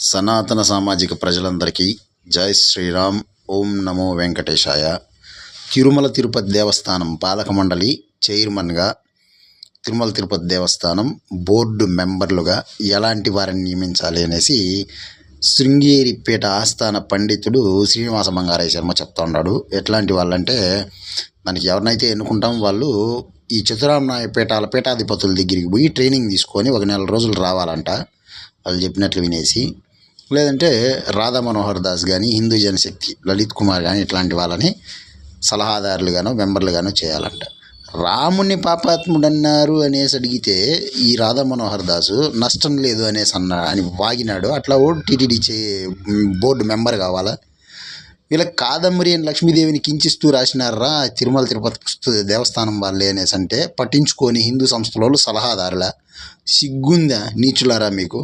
సనాతన సామాజిక ప్రజలందరికీ జై శ్రీరామ్ ఓం నమో వెంకటేశాయ. తిరుమల తిరుపతి దేవస్థానం పాలక మండలి చైర్మన్గా తిరుమల తిరుపతి దేవస్థానం బోర్డు మెంబర్లుగా ఎలాంటి వారిని నియమించాలి అనేసి శృంగేరిపేట ఆస్థాన పండితుడు శ్రీనివాస బంగారయ్య శర్మ చెప్తా ఉన్నాడు ఎట్లాంటి వాళ్ళంటే మనకి ఎవరినైతే ఎన్నుకుంటాం వాళ్ళు ఈ చిత్తరామనాయ పీఠాల పీఠాధిపతుల దగ్గరికి పోయి ట్రైనింగ్ తీసుకొని ఒక నెల రోజులు రావాలంట వాళ్ళు చెప్పినట్లు వినేసి లేదంటే రాధా మనోహర్ దాస్ కానీ హిందూ జనశక్తి లలిత్ కుమార్ కానీ ఇట్లాంటి వాళ్ళని సలహాదారులుగానో మెంబర్లుగానో చేయాలంట. రాముని పాపాత్ముడు అన్నారు అనేసి అడిగితే ఈ రాధా మనోహర్ దాసు నష్టం లేదు అనేసి అన్న అని వాగినాడు. అట్లా ఓ టీటీడీ చే బోర్డు మెంబర్ కావాలా? వీళ్ళకి కాదంబరి అని లక్ష్మీదేవిని కించిస్తూ రాసినారా తిరుమల తిరుపతి దేవస్థానం వాళ్ళే అనేసి అంటే పట్టించుకొని హిందూ సంస్థల వాళ్ళు సలహాదారులా? సిగ్గుందా నీచులారా మీకు?